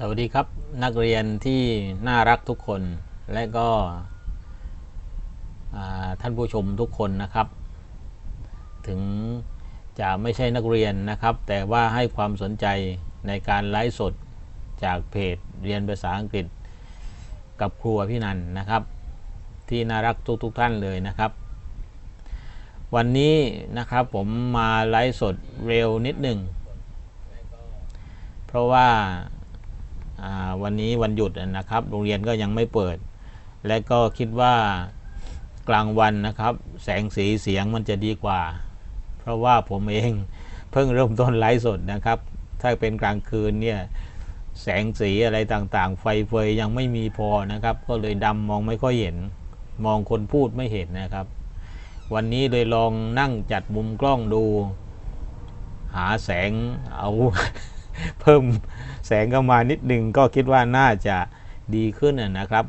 สวัสดีครับนักเรียนที่น่ารักทุกคนและก็ท่านผู้ชมทุกคนนะครับ ถึงจะไม่ใช่นักเรียนนะครับ แต่ว่าให้ความสนใจในการไลฟ์สดจากเพจเรียนภาษาอังกฤษ กับครูพี่นันนะครับ ที่น่ารักทุกๆทท่านเลยนะครับ วันนี้นะครับผมมาไลฟ์สดเร็วนิดหนึ่งเพราะว่า วันนี้วันหยุดนะครับ โรงเรียนก็ยังไม่เปิด และก็คิดว่ากลางวันนะครับ แสงสีเสียงมันจะดีกว่า เพราะว่าผมเองเพิ่งเริ่มต้นไลฟ์สดนะครับ ถ้าเป็นกลางคืนเนี่ยแสงสีอะไรต่างๆ ไฟเฟยยังไม่มีพอนะครับ ก็เลยดำมองไม่ค่อยเห็น มองคนพูดไม่เห็นนะครับ วันนี้เลยลองนั่งจัดมุมกล้องดู หาแสงเอา เพิ่มแสงเข้ามานิดหนึ่งก็คิดว่าน่าจะดีขึ้นนะครับ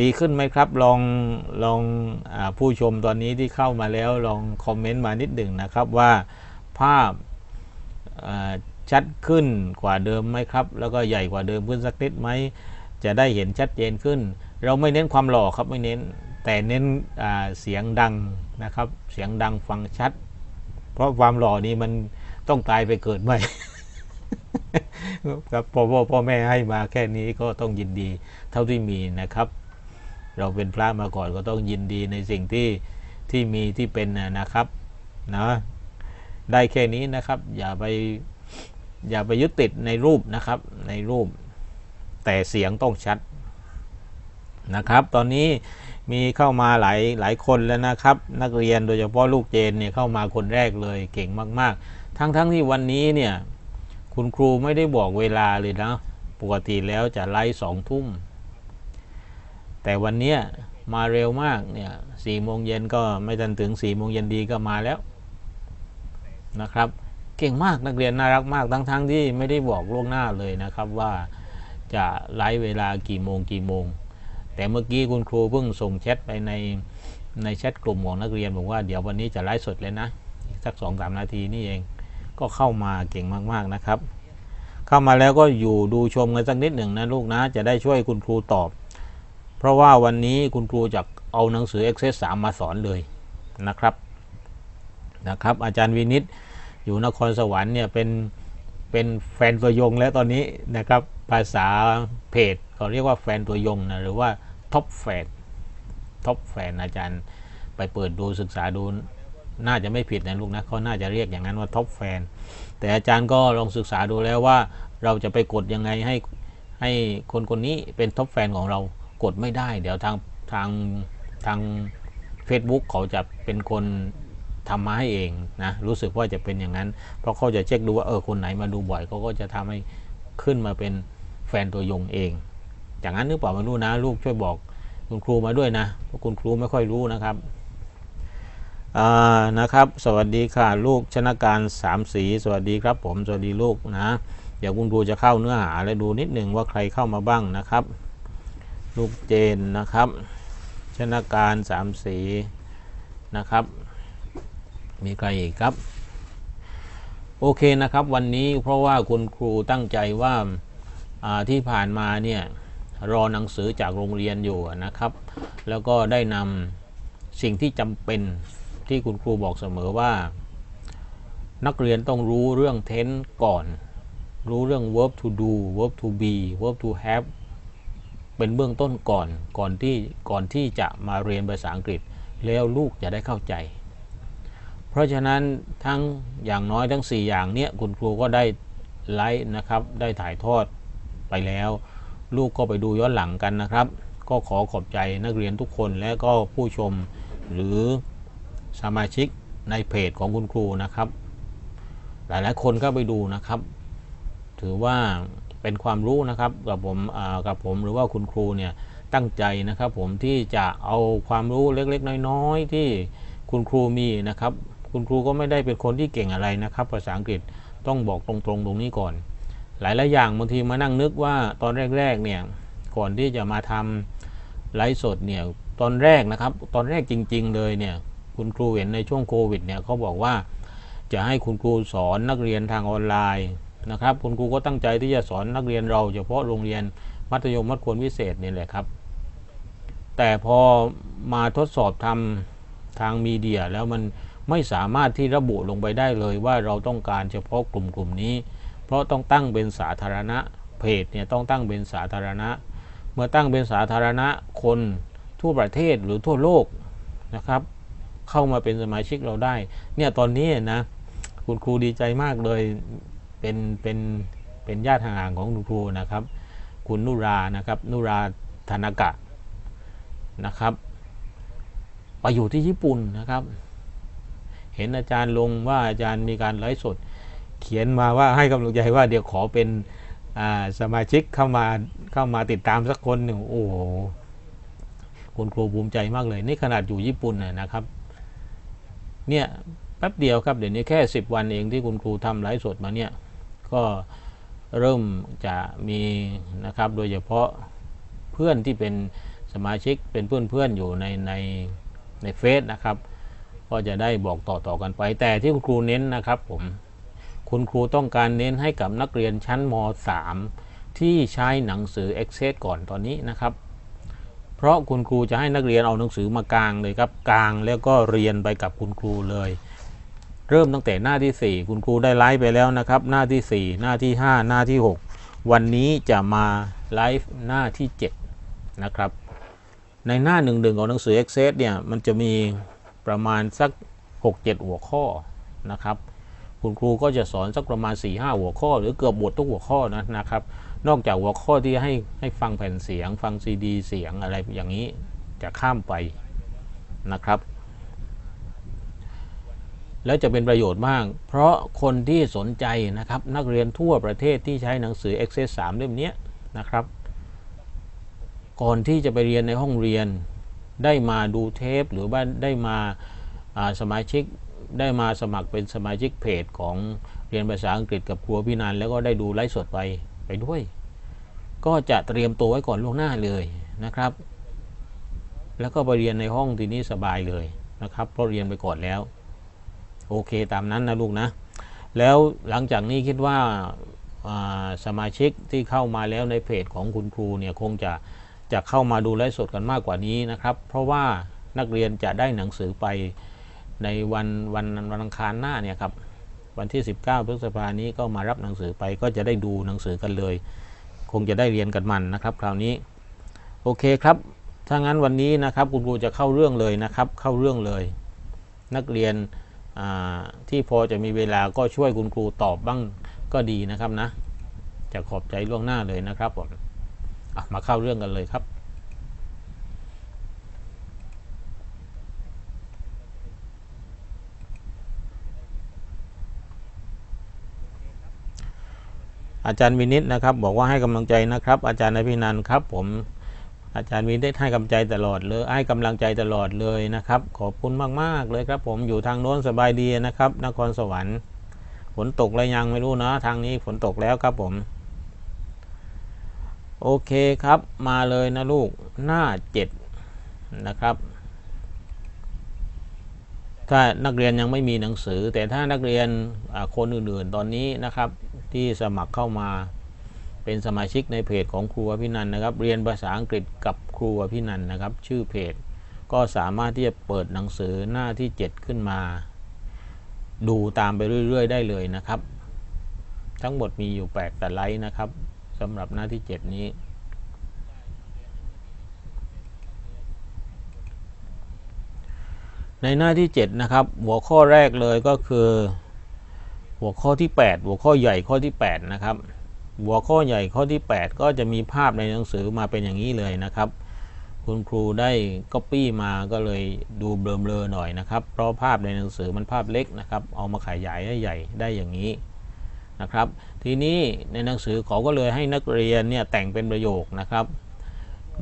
ดีขึ้นไหมครับ ลองลองอผู้ชมตอนนี้ที่เข้ามาแล้วลองคอมเมนต์มานิดหนึ่งนะครับว่าภาพชัดขึ้นกว่าเดิมไหมครับ แล้วก็ใหญ่กว่าเดิมขึ้นสักนิดไหมจะได้เห็นชัดเจนขึ้น เราไม่เน้นความหล่อครับไม่เน้น แต่เน้นเสียงดังนะครับ เสียงดังฟังชัด เพราะความหล่อนี้มันต้องตายไปเกิดใหม่ ครับพ่อพ่อพ่อแม่ให้มาแค่นี้ก็ต้องยินดีเท่าที่มีนะครับ เราเป็นพระมาก่อนก็ต้องยินดีในสิ่งที่ที่มีที่เป็นนะครับนะได้แค่นี้นะครับ อย่าไปอย่าไปยึดติดในรูปนะครับในรูป แต่เสียงต้องชัดนะครับ ตอนนี้มีเข้ามาหลายหลายคนแล้วนะครับ นักเรียนโดยเฉพาะลูกเจนเนี่ยเข้ามาคนแรกเลยเก่งมาก ๆ ทั้งๆทที่วันนี้เนี่ย คุณครูไม่ได้บอกเวลาเลยนะ ปกติแล้วจะไล่สองทุ่ม แต่วันนี้มาเร็วมากเนี่ยสี่โมงเย็นก็ไม่ทันถึงสี่โมงเย็นดีก็มาแล้วนะครับ เก่งมากนักเรียนน่ารักมากทั้งๆทที่ไม่ได้บอกล่วงหน้าเลยนะครับว่าจะไลฟ์เวลากี่โมงกี่โมง แต่เมื่อกี้คุณครูเพิ่งส่งแชทไปในในแชทกลุ่มของนักเรียนบอกว่าเดี๋ยววันนี้จะไลฟ์สดเลยนะสักสองสามนาทีนี่เอง ก็เข้ามาเก่งมากๆนะครับ เข้ามาแล้วก็อยู่ดูชมกันสักนิดหนึ่งนะลูกนะ จะได้ช่วยคุณครูตอบ เพราะว่าวันนี้คุณครูจะเอาหนังสือ Access 3 มาสอนเลยนะครับนะครับ อาจารย์วินิตอยู่นครสวรรค์เนี่ยเป็นเป็นแฟนตัวยงแล้วตอนนี้นะครับภาษาเพจเขาเรียกว่าแฟนตัวยงนะหรือว่าท็อปแฟนท็อปแฟนอาจารย์ไปเปิดดูศึกษาดู น่าจะไม่ผิดนะลูกนะเขาน่าจะเรียกอย่างนั้นว่าท็อปแฟนแต่อาจารย์ก็ลองศึกษาดูแล้วว่าเราจะไปกดยังไงให้ให้คนคนนี้เป็นท็อปแฟนของเรากดไม่ได้ เดี๋ยวทางทางทาง Facebook เขาจะเป็นคนทำมาให้เองนะรู้สึกว่าจะเป็นอย่างนั้น เพราะเขาจะเช็คดูว่าเออคนไหนมาดูบ่อยเขาก็จะทำให้ขึ้นมาเป็นแฟนตัวยงเอง อย่างนั้นหรือเปล่าไม่รู้นะ ลูกช่วยบอกคุณครูมาด้วยนะเพราะคุณครูไม่ค่อยรู้นะครับ อ่านะครับ สวัสดีค่ะลูกชนะการสามสี สวัสดีครับ ผมสวัสดีลูกนะ เดี๋ยวคุณครูจะเข้าเนื้อหาและดูนิดหนึ่งว่าใครเข้ามาบ้างนะครับ ลูกเจนนะครับ ชนะการสามสีนะครับ มีใครอีกครับ โอเคนะครับวันนี้เพราะว่าคุณครูตั้งใจว่าอ่าที่ผ่านมาเนี่ยรอหนังสือจากโรงเรียนอยู่นะครับ แล้วก็ได้นำสิ่งที่จำเป็น ที่คุณครูบอกเสมอว่า นักเรียนต้องรู้เรื่อง tense ก่อน รู้เรื่อง verb to do verb to be verb to have เป็นเบื้องต้นก่อนก่อนที่ก่อนที่จะมาเรียนภาษาอังกฤษ แล้วลูกจะได้เข้าใจ เพราะฉะนั้นทั้งอย่างน้อยทั้ง 4 อย่างเนี้ยคุณครูก็ได้ไลฟ์นะครับ ได้ถ่ายทอดไปแล้ว ลูกก็ไปดูย้อนหลังกันนะครับ ก็ขอขอบใจนักเรียนทุกคนและก็ผู้ชมหรือ สมาชิกในเพจของคุณครูนะครับ หลายๆคนก็ไปดูนะครับ ถือว่าเป็นความรู้นะครับกับผมกับผมหรือว่าคุณครูเนี่ยตั้งใจนะครับผมที่จะเอาความรู้เล็กๆ น้อยๆ ที่คุณครูมีนะครับ คุณครูก็ไม่ได้เป็นคนที่เก่งอะไรนะครับ ภาษาอังกฤษต้องบอกตรงๆตรงนี้ก่อน หลายๆอย่างบางทีมานั่งนึกว่าตอนแรกๆเนี่ยก่อนที่จะมาทำไลฟ์สดเนี่ยตอนแรกนะครับ ตอนแรกจริง ๆ เลยเนี่ย คุณครูเห็นในช่วงโควิดเนี่ยเขาบอกว่าจะให้คุณครูสอนนักเรียนทางออนไลน์นะครับ คุณครูก็ตั้งใจที่จะสอนนักเรียนเราเฉพาะโรงเรียนมัธยมมัธยมวิเศษนี่แหละครับ แต่พอมาทดสอบทำทางมีเดียแล้วมันไม่สามารถที่ระบุลงไปได้เลยว่าเราต้องการเฉพาะกลุ่มกลุ่มนี้ เพราะต้องตั้งเป็นสาธารณะเพจเนี่ยต้องตั้งเป็นสาธารณะ เมื่อตั้งเป็นสาธารณะคนทั่วประเทศหรือทั่วโลกนะครับ เข้ามาเป็นสมาชิกเราได้ เนี่ยตอนนี้นะคุณครูดีใจมากเลยเป็นเป็นเป็นญาติห่างๆของคุณครูนะครับ คุณนุรานะครับนุราธนากะนะครับ ไปอยู่ที่ญี่ปุ่นนะครับ เห็นอาจารย์ลงว่าอาจารย์มีการไลฟ์สด เขียนมาว่าให้กำลังใจว่าเดี๋ยวขอเป็นสมาชิกเข้ามาเข้ามาติดตามสักคนหนึ่งโอ้โหคุณครูภูมิใจมากเลย นี่ขนาดอยู่ญี่ปุ่นนะครับ เนี่ยแป๊บเดียวครับเดี๋ยวนี้แค่ 10 วันเองที่คุณครูทำไลฟ์สดมาเนี่ยก็เริ่มจะมีนะครับโดยเฉพาะเพื่อนที่เป็นสมาชิกเป็นเพื่อนๆอยู่ในในในเฟซนะครับ ก็จะได้บอกต่อๆกันไป แต่ที่คุณครูเน้นนะครับผมคุณครูต้องการเน้นให้กับนักเรียนชั้นม .3 ที่ใช้หนังสือ Access ก่อนตอนนี้นะครับ เพราะคุณครูจะให้นักเรียนเอาหนังสือมากลางเลยครับกลางแล้วก็เรียนไปกับคุณครูเลย เริ่มตั้งแต่หน้าที่ 4 คุณครูได้ไลฟ์ไปแล้วนะครับ หน้าที่ 4 หน้าที่ 5 หน้าที่ 6 วันนี้จะมาไลฟ์หน้าที่ 7 นะครับ ในหน้าหนึ่งๆของหนังสือ Access เนี่ยมันจะมีประมาณสัก 6-7 หัวข้อนะครับคุณครูก็จะสอนสักประมาณ4ีหหัวข้อ หรือเกือบหมดทุกหัวข้อนะนะครับ นอกจากหัวข้อที่ให้ให้ฟังแผ่นเสียง ฟังซีดีเสียงอะไรอย่างนี้จะข้ามไปนะครับ แล้วจะเป็นประโยชน์มาก เพราะคนที่สนใจนะครับ นักเรียนทั่วประเทศที่ใช้หนังสือ Access 3 เล่มนี้นะครับ ก่อนที่จะไปเรียนในห้องเรียนได้มาดูเทป หรือว่าได้มาสมาชิกได้มาสมัครเป็นสมาชิกเพจของเรียนภาษาอังกฤษกับครัวพี่นันแล้วก็ได้ดูไลฟ์สดไป ไปด้วย ก็จะเตรียมตัวไว้ก่อนล่วงหน้าเลยนะครับ แล้วก็ไปเรียนในห้องทีนี้สบายเลยนะครับ เพราะเรียนไปก่อนแล้ว โอเคตามนั้นนะลูกนะ แล้วหลังจากนี้คิดว่าสมาชิกที่เข้ามาแล้วในเพจของคุณครูเนี่ยคงจะจะเข้ามาดูไลฟ์สดกันมากกว่านี้นะครับ เพราะว่านักเรียนจะได้หนังสือไปในวันวันวันอังคารหน้าเนี่ยครับ วันที่ 19พฤษภานี้ก็มารับหนังสือไปก็จะได้ดูหนังสือกันเลย คงจะได้เรียนกันมันนะครับ คราวนี้โอเคครับถ้างั้นวันนี้นะครับคุณครูจะเข้าเรื่องเลยนะครับ เข้าเรื่องเลย นักเรียนที่พอจะมีเวลาก็ช่วยคุณครูตอบบ้างก็ดีนะครับนะ จะขอบใจล่วงหน้าเลยนะครับผมมาเข้าเรื่องกันเลยครับ อาจารย์วินิตนะครับ บอกว่าให้กำลังใจนะครับ อาจารย์นภินันครับ ผมอาจารย์วินิตให้กำลังใจตลอดเลยให้กำลังใจตลอดเลยนะครับ ขอบคุณมาก ๆ เลยครับ ผมอยู่ทางโน้นสบายดีนะครับ นครสวรรค์ฝนตกอะไรยังไม่รู้นะทางนี้ฝนตกแล้วครับผม โอเคครับมาเลยนะลูกหน้าเจ็ดนะครับ ถ้านักเรียนยังไม่มีหนังสือ แต่ถ้านักเรียนคนอื่นๆตอนนี้นะครับ ที่สมัครเข้ามาเป็นสมาชิกในเพจของครูพินันนะครับ เรียนภาษาอังกฤษกับครูพินันนะครับ ชื่อเพจ ก็สามารถที่จะเปิดหนังสือหน้าที่ 7 ขึ้นมา ดูตามไปเรื่อย ๆ ได้เลยนะครับ ทั้งหมดมีอยู่8แต่ไลค์นะครับสำหรับหน้าที่ 7 นี้ในหน้าที่ 7 นะครับ หัวข้อแรกเลยก็คือ หัวข้อที่ 8 หัวข้อใหญ่ข้อที่ 8 นะครับ หัวข้อใหญ่ข้อที่ 8 ก็จะมีภาพในหนังสือมาเป็นอย่างนี้เลยนะครับ คุณครูได้ก๊อปปี้มาก็เลยดูเบลอๆหน่อยนะครับ เพราะภาพในหนังสือมันภาพเล็กนะครับ เอามาขยายให้ใหญ่ได้อย่างนี้นะครับ ทีนี้ในหนังสือเขาก็เลยให้นักเรียนเนี่ยแต่งเป็นประโยคนะครับ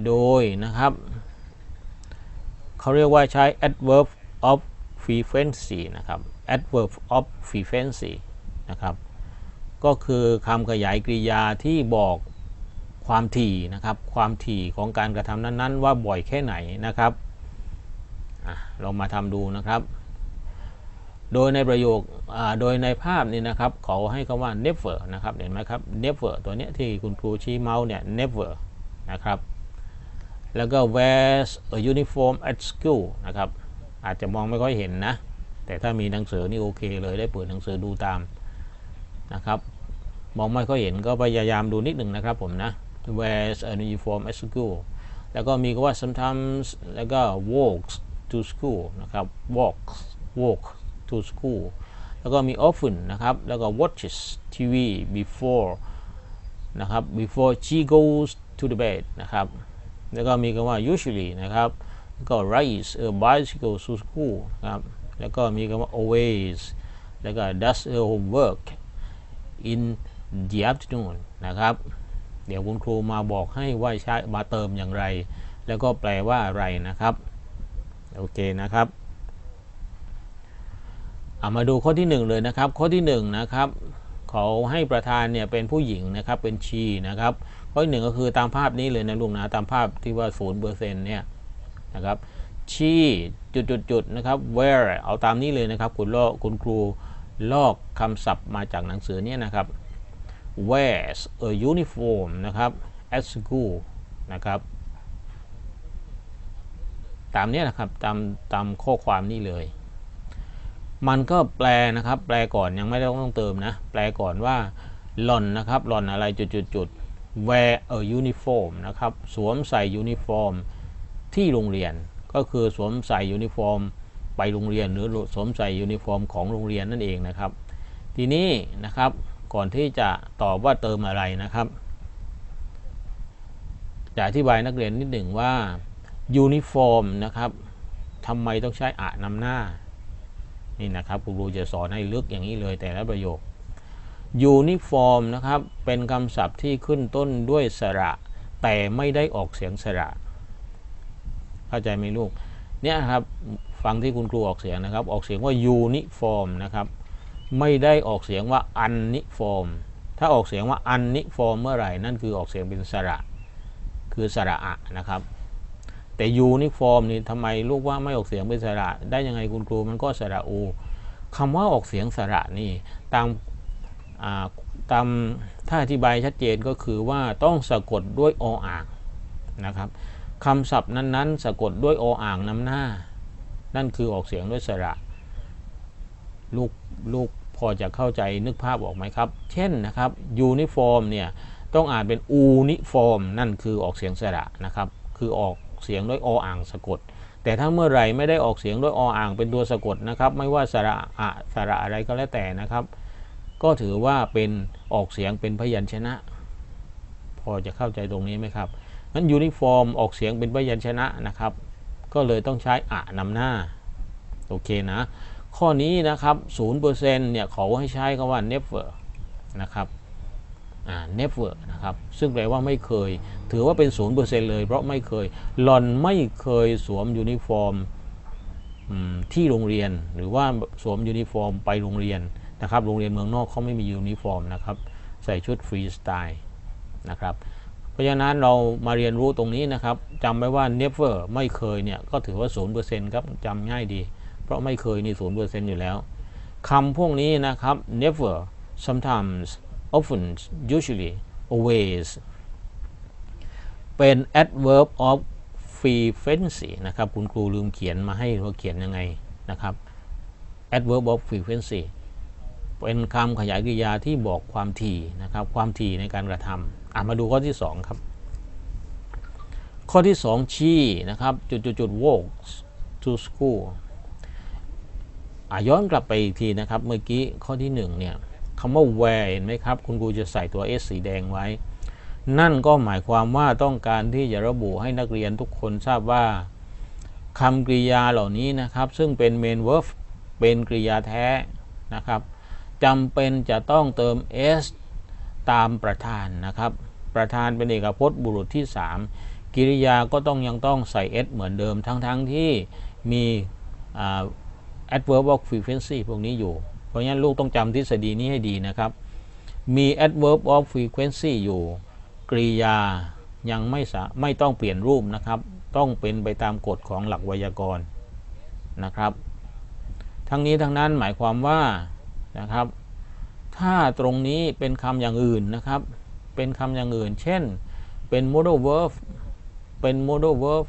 โดยนะครับเขาเรียกว่าใช้ adverb of frequency นะครับ adverb of frequency นะครับ ก็คือคำขยายกริยาที่บอกความถี่นะครับ ความถี่ของการกระทำนั้นๆ ว่าบ่อยแค่ไหนนะครับ เรามาทำดูนะครับ โดยในประโยคโดยในภาพนี้นะครับ เขาให้คำว่า never นะครับ เห็นไหมครับ never ตัวเนี้ยที่คุณครูชี้เมาส์เนี่ย never นะครับแล้วก็ wears a uniform at school นะครับ อาจจะมองไม่ค่อยเห็นนะ แต่ถ้ามีหนังสือนี่โอเคเลยได้เปิดหนังสือดูตามนะครับมองไม่ค่อยเห็นก็พยายามดูนิดหนึ่งนะครับผมนะ wears a uniform at school แล้วก็มีก็ว่า sometimes แล้วก็ walks to school นะครับ walks walk to school แล้วก็มี often นะครับ แล้วก็ watches TV before นะครับ before she goes to the bed นะครับ แล้วก็มีคำว่า usually นะครับ แล้วก็ rides a bicycle to school นะครับ แล้วก็มีคำว่า always แล้วก็ does her homework in the afternoon นะครับ เดี๋ยวคุณครูมาบอกให้ว่าใช้มาเติมอย่างไร แล้วก็แปลว่าอะไรนะครับ โอเคนะครับเอามาดูข้อที่หนึ่งเลยนะครับ ข้อที่หนึ่งนะครับเขาให้ประธานเนี่ยเป็นผู้หญิงนะครับเป็นชีนะครับ ข้อที่หนึ่งก็คือตามภาพนี้เลยนะลุงนะตามภาพที่ว่าศูนย์เปอร์เซ็นต์เนี่ยนะครับ ชีจุดๆๆนะครับ where เอาตามนี้เลยนะครับ คุณลอกคุณครูลอกคำศัพท์มาจากหนังสือเนี่ยนะครับ wears a uniform นะครับ at school นะครับ ตามนี้นะครับ ตามตามข้อความนี้เลย มันก็แปลนะครับ แปลก่อนยังไม่ต้องเติมนะ แปลก่อนว่าหล่อนนะครับหล่อนอะไรจุดจุดจุด wear a uniform นะครับ สวมใส่ยูนิฟอร์มที่โรงเรียน ก็คือสวมใส่ยูนิฟอร์มไปโรงเรียนหรือสวมใส่ยูนิฟอร์มของโรงเรียนนั่นเองนะครับ ทีนี้นะครับก่อนที่จะตอบว่าเติมอะไรนะครับ จะอธิบายนักเรียนนิดหนึ่งว่ายูนิฟอร์มนะครับทำไมต้องใช้อะนำหน้านี่นะครับครูจะสอนให้ลึกอย่างนี้เลยแต่ละประโยคยูนิฟอร์มนะครับเป็นคำศัพท์ที่ขึ้นต้นด้วยสระ แต่ไม่ได้ออกเสียงสระ เข้าใจไหมลูกเนี่ยครับฟังที่คุณครูออกเสียงนะครับ ออกเสียงว่ายูนิฟอร์มนะครับไม่ได้ออกเสียงว่าอันนิฟอร์มถ้าออกเสียงว่าอันนิฟอร์มเมื่อไหร่นั่นคือออกเสียงเป็นสระ คือสระอะนะครับ แต่ยูนิฟอร์มนี่ทำไมลูกว่าไม่ออกเสียงเป็นสระ ได้ยังไงคุณครูมันก็สระอูคำว่าออกเสียงสระนี่ตามตามถ้าอธิบายชัดเจนก็คือว่าต้องสะกดด้วยออ่างนะครับ คำศัพท์นั้นๆ สะกดด้วยออ่างนำหน้า นั่นคือออกเสียงด้วยสระ ลูกลูกพอจะเข้าใจนึกภาพออกไหมครับ เช่นนะครับยูนิฟอร์มเนี่ยต้องอ่านเป็นอูนิฟอร์ม นั่นคือออกเสียงสระนะครับ คือออกเสียงด้วยออ่างสะกด แต่ถ้าเมื่อไหร่ไม่ได้ออกเสียงด้วยออ่างเป็นตัวสะกดนะครับ ไม่ว่าสระอะสระอะไรก็แล้วแต่นะครับ ก็ถือว่าเป็นออกเสียงเป็นพยัญชนะ พอจะเข้าใจตรงนี้ไหมครับ นั้นยูนิฟอร์มออกเสียงเป็นพยัญชนะนะครับ ก็เลยต้องใช้อะนำหน้า โอเคนะ ข้อนี้นะครับ0%เนี่ยเขาให้ใช้คำว่า never นะครับอ่า never นะครับ ซึ่งแปลว่าไม่เคย ถือว่าเป็น 0%เลยเพราะไม่เคยหลอนไม่เคยสวมยูนิฟอร์มที่โรงเรียนหรือว่าสวมยูนิฟอร์มไปโรงเรียนนะครับ โรงเรียนเมืองนอกเขาไม่มียูนิฟอร์มนะครับ ใส่ชุดฟรีสไตล์นะครับ เพราะฉะนั้นเรามาเรียนรู้ตรงนี้นะครับจำไว้ว่า never ไม่เคยเนี่ยก็ถือว่า 0%ครับจำง่ายดี เพราะไม่เคยนี่ 0%อยู่แล้วคำพวกนี้นะครับ never sometimes often usually always เป็น adverb of frequency นะครับ คุณครูลืมเขียนมาให้ว่าเขียนยังไงนะครับ adverb of frequency เป็นคำขยายกริยาที่บอกความถี่นะครับ ความถี่ในการกระทำ อะมาดูข้อที่ 2 ครับ ข้อที่ 2 ชี้นะครับ จุดจุดจุด walks to school อะย้อนกลับไปอีกทีนะครับ เมื่อกี้ข้อที่ 1 เนี่ยคำว่า where เห็นไหมครับ คุณครูจะใส่ตัว s สีแดงไว้ นั่นก็หมายความว่าต้องการที่จะระบุให้นักเรียนทุกคนทราบว่าคำกริยาเหล่านี้นะครับ ซึ่งเป็น main verb เป็นกริยาแท้นะครับจำเป็นจะต้องเติม s ตามประธานนะครับ ประธานเป็นเอกพจน์บุรุษที่ 3 กิริยาก็ต้องยังต้องใส่ s เหมือนเดิมทั้งๆทที่มี adverb of frequency พวกนี้อยู่ เพราะฉะนั้นลูกต้องจำทฤษฎีนี้ให้ดีนะครับ มี adverb of frequency อยู่ กริยายังไม่ไม่ต้องเปลี่ยนรูปนะครับ ต้องเป็นไปตามกฎของหลักไวยากรณ์นะครับ ทั้งนี้ทั้งนั้นหมายความว่านะครับ ถ้าตรงนี้เป็นคำอย่างอื่นนะครับ เป็นคำอย่างอื่น เช่น เป็น modal verb เป็น modal verb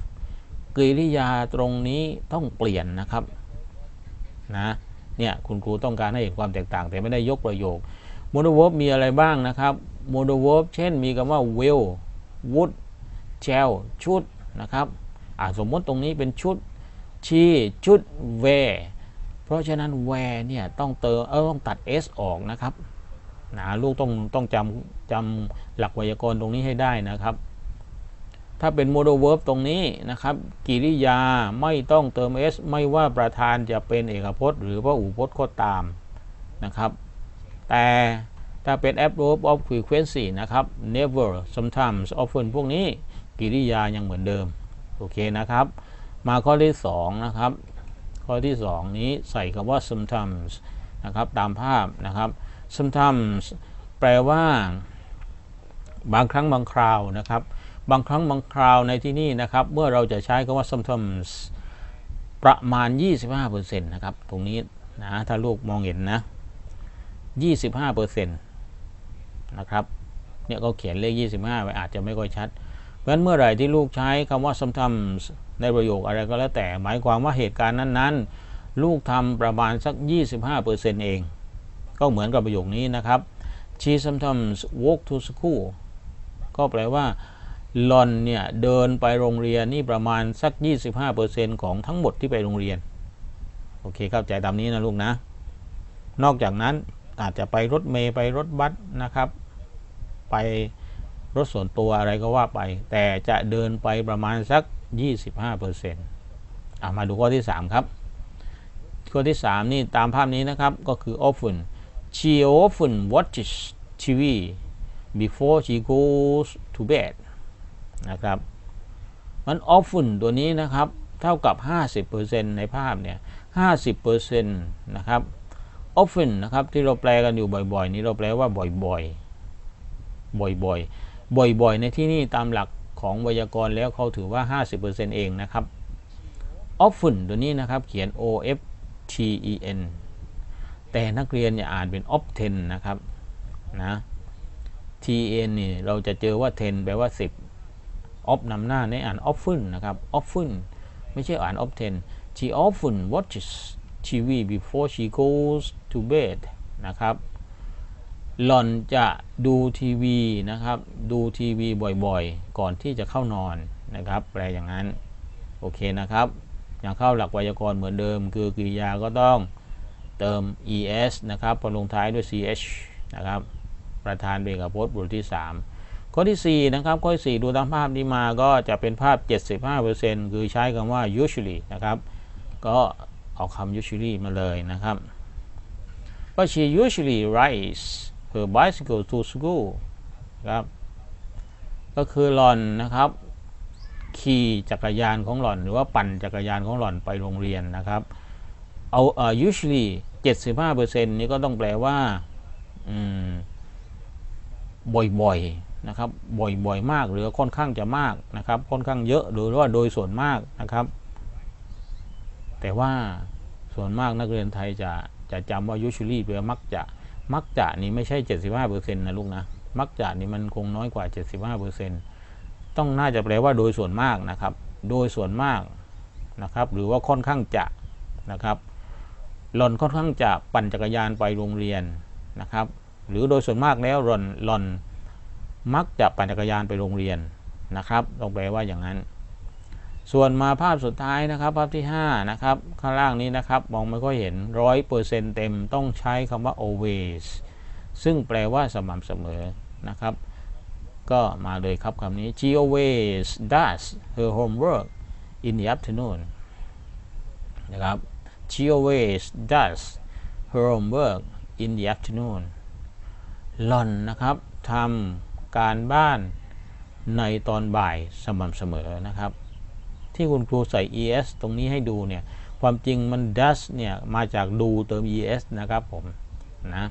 กริยาตรงนี้ต้องเปลี่ยนนะครับนะเนี่ยคุณครูต้องการให้เห็นความแตกต่าง แต่ไม่ได้ยกประโยค modal verb มีอะไรบ้างนะครับ modal verb เช่นมีคำว่า will would shall should นะครับสมมติตรงนี้เป็นชุด she should wear เพราะฉะนั้น wear เนี่ยต้องเติมเออต้องตัด s ออกนะครับนะลูกต้องต้องจำ จำหลักไวยากรณ์ตรงนี้ให้ได้นะครับ ถ้าเป็น modal verb ตรงนี้นะครับ กิริยาไม่ต้องเติม s ไม่ว่าประธานจะเป็นเอกพจน์ หรือว่าอุพจน์ก็ตามนะครับ แต่ถ้าเป็น adverb of frequency นะครับ never sometimes often พวกนี้กิริยายังเหมือนเดิม โอเคนะครับ มาข้อที่ 2 นะครับ ข้อที่ 2 นี้ใส่คำว่า sometimes นะครับ ตามภาพนะครับ sometimes แปลว่า บางครั้งบางคราวนะครับ บางครั้งบางคราวในที่นี่นะครับ เมื่อเราจะใช้คำว่า sometimes ประมาณ 25%นะครับ ตรงนี้นะถ้าลูกมองเห็นนะ 25%นะครับ เนี่ยก็เขียนเลข 25 ไว้อาจจะไม่ค่อยชัด เพราะฉะนั้นเมื่อไหร่ที่ลูกใช้คำว่า sometimes ในประโยคอะไรก็แล้วแต่ หมายความว่าเหตุการณ์นั้นๆ ลูกทำประมาณสัก 25%เอง ก็เหมือนกับประโยคนี้นะครับ she sometimes walk to school ก็แปลว่าลอนเนี่ยเดินไปโรงเรียนนี่ประมาณสัก 25%ของทั้งหมดที่ไปโรงเรียน โอเคเข้าใจตามนี้นะลูกนะ นอกจากนั้นอาจจะไปรถเมย์ไปรถบัสนะครับ ไปรถส่วนตัวอะไรก็ว่าไป แต่จะเดินไปประมาณสัก 25%อะมาดูข้อที่ 3 ครับ ข้อที่ 3 นี่ตามภาพนี้นะครับ ก็คือ often she often watches TV before she goes to bed นะครับมัน often ตัวนี้นะครับ เท่ากับ 50%ในภาพเนี่ย 50%นะครับ often นะครับ ที่เราแปลกันอยู่บ่อยๆ นี้เราแปลว่าบ่อยๆ บ่อยๆ บ่อยๆ ในที่นี่ตามหลักของไวยากรณ์แล้วเขาถือว่า 50%เองนะครับ often ตัวนี้นะครับ เขียน o f t e n แต่นักเรียนอย่าอ่านเป็น often นะครับ นะ TN นี่เราจะเจอว่า 10 แปลว่า 10 of นำหน้าในอ่าน often นะครับ often ไม่ใช่อ่าน often she often watches TV before she goes to bed นะครับ หล่อนจะดูทีวีนะครับ ดูทีวีบ่อยๆ ก่อนที่จะเข้านอนนะครับ แปลอย่างนั้น โอเคนะครับอย่างเข้าหลักไวยากรณ์เหมือนเดิม คือกริยาก็ต้องเติม es นะครับพอลงท้ายด้วย ch นะครับ ประธานเบรกพจน์บทที่ 3 ข้อที่ 4 นะครับ ข้อที่4ดูตามภาพนี้มาก็จะเป็นภาพ 75%คือใช้คำว่า usually นะครับ ก็เอาคำ usually มาเลยนะครับ but she usually rides her bicycle to school ครับ ก็คือหล่อนนะครับขี่จักรยานของหล่อน หรือว่าปั่นจักรยานของหล่อนไปโรงเรียนนะครับ เอาเอ่อ usually 75%นี้ก็ต้องแปลว่า อืม บ่อยๆนะครับบ่อยๆมากหรือค่อนข้างจะมากนะครับค่อนข้างเยอะหรือว่าโดยส่วนมากนะครับ แต่ว่าส่วนมากนักเรียนไทยจะจะจำว่า usually แปลมักจะมักจะนี่ไม่ใช่ 75%นะลูกนะมักจะนี่มันคงน้อยกว่า 75%ต้องน่าจะแปลว่าโดยส่วนมากนะครับ โดยส่วนมากนะครับ หรือว่าค่อนข้างจะนะครับหล่อนค่อนข้างจะปั่นจักรยานไปโรงเรียนนะครับ หรือโดยส่วนมากแล้วหล่อนหล่อนมักจะปั่นจักรยานไปโรงเรียนนะครับต้องแปลว่าอย่างนั้น ส่วนมาภาพสุดท้ายนะครับ ภาพที่5นะครับข้างล่างนี้นะครับมองไม่ค่อยเห็นร้อยเปอร์เซ็นต์เต็มต้องใช้คำว่า always ซึ่งแปลว่าสม่ำเสมอนะครับ ก็มาเลยครับคำนี้ she always does her homework in the afternoon นะครับ she always does her homework in the afternoon หล่อนนะครับทำการบ้านในตอนบ่ายสม่ำเสมอนะครับ ที่คุณครูใส่ es ตรงนี้ให้ดูเนี่ยความจริงมัน does เนี่ยมาจากดูเติม es นะครับผมนะ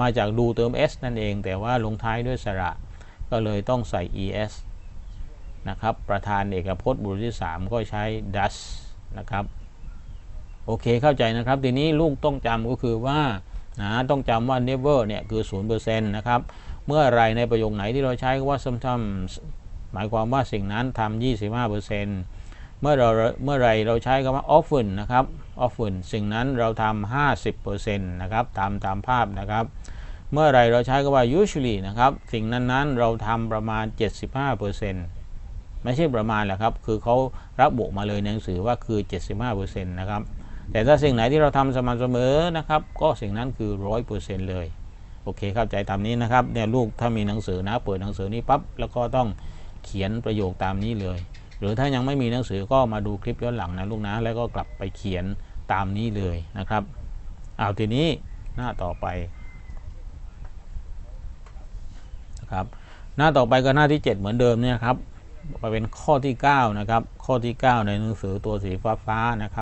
มาจากดูเติม s นั่นเอง แต่ว่าลงท้ายด้วยสระ ก็เลยต้องใส่ es นะครับ ประธานเอกพจน์บุรุษที่ 3 ก็ใช้ does นะครับ โอเคเข้าใจนะครับ ทีนี้ลูกต้องจำก็คือว่า นะต้องจำว่า never เนี่ยคือ 0%นะครับ เมื่อไรในประโยคไหนที่เราใช้คำว่า sometimes หมายความว่าสิ่งนั้นทำ25%เมื่อเราเมื่อไรเราใช้คำว่า often นะครับ often สิ่งนั้นเราทำ50%นะครับตามตามภาพนะครับ เมื่อไรเราใช้คำว่า usually นะครับ สิ่งนั้นๆเราทำประมาณ 75%ไม่ใช่ประมาณแหละครับ คือเขาระบุมาเลยในหนังสือว่าคือ 75%นะครับ แต่ถ้าสิ่งไหนที่เราทำสม่ำเสมอนะครับ ก็สิ่งนั้นคือ100%เปอร์เซ็นเลยโอเคเข้าใจตามนี้นะครับเนี่ยลูกถ้ามีหนังสือนะเปิดหนังสือนี้ปั๊บแล้วก็ต้องเขียนประโยคตามนี้เลย หรือถ้ายังไม่มีหนังสือก็มาดูคลิปย้อนหลังนะลูกนะแล้วก็กลับไปเขียนตามนี้เลยนะครับเอาทีนี้หน้าต่อไปนะครับหน้าต่อไปก็หน้าที่ 7 เหมือนเดิมเนี่ยครับไปเป็นข้อที่ 9 นะครับ ข้อที่ 9 ในหนังสือตัวสีฟ้าๆนะครับ